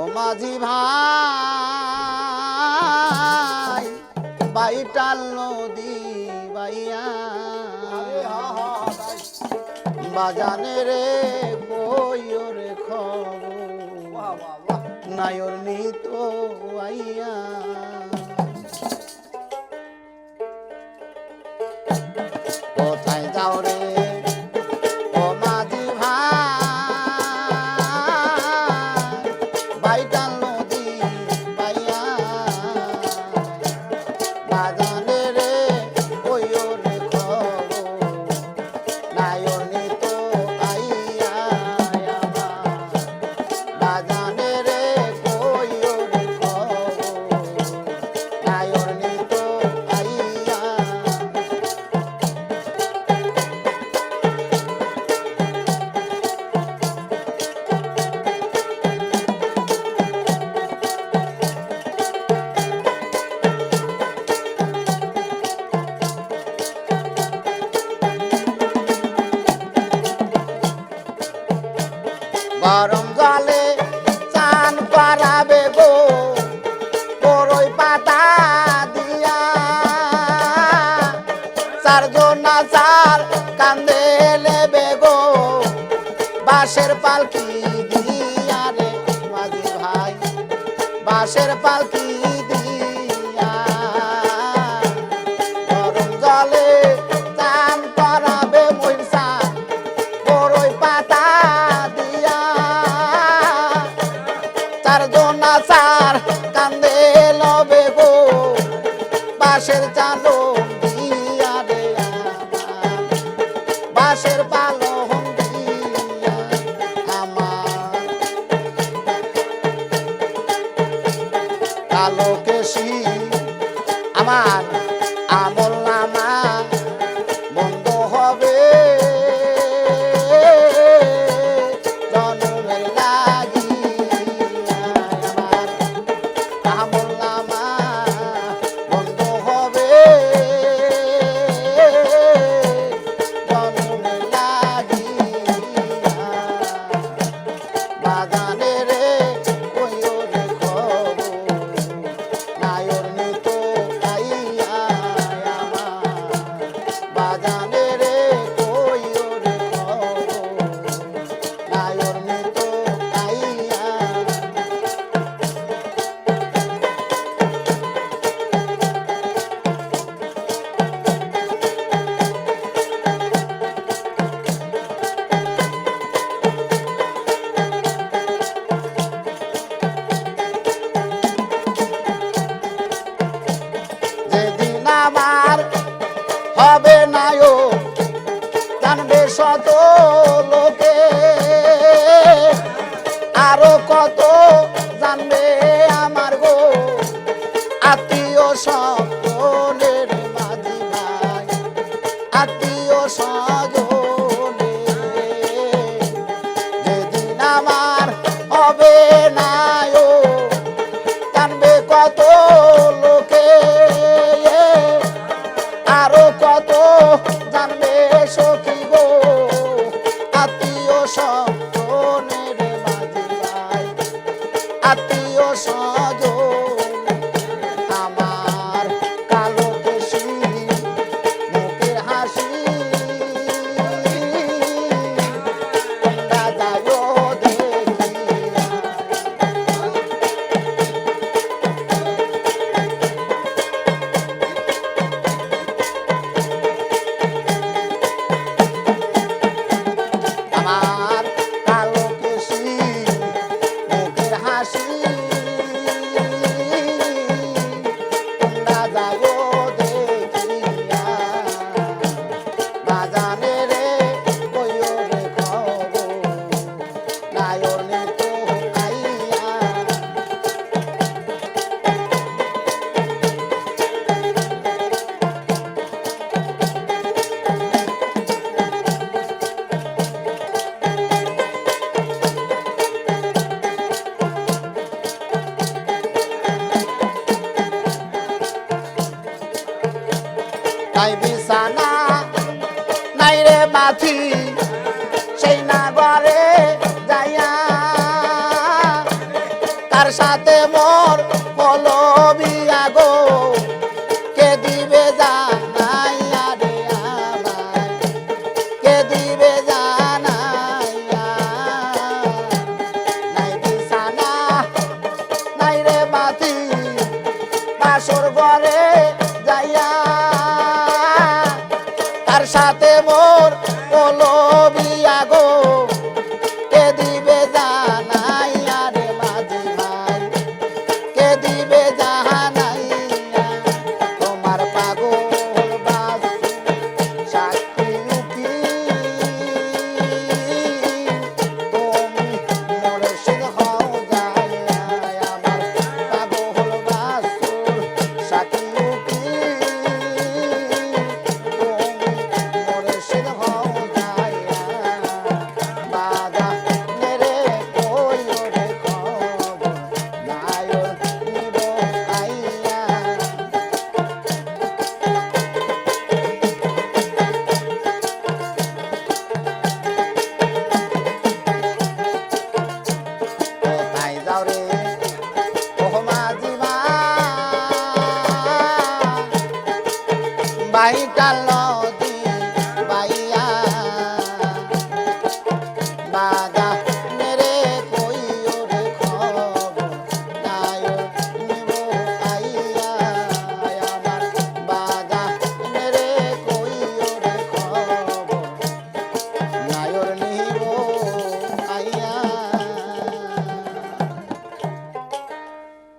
ও মাঝি ভাই বাইটাল নদী বাইয়া। বাজানে রে কইও রে খবর নায়র নিত আইয়া। গরম জলে চান পারাবে গো বড়ই পাতা দিয়া। চারজনা চার কান্দে লেবে গো, বাঁশের পালকি দিয়া রে মাঝি ভাই। বাঁশের পালকি আমার আমল Thank you. কত জানবে আমার গো? আত্মীয় সকলের মাঝি ভাই আত্মীয় ঢাকায় বিছানা? নাই রে মাথি সেই নাগরে যাইয়া। তার সাথে মোর বলো বিয়া গো কে দিবে জানাইয়া রে আমায়? কে দিবে জানাইয়া? নাই বিছানা, নাই রে মাথি বাসর গড়ে সাথে মো বাইটা লজ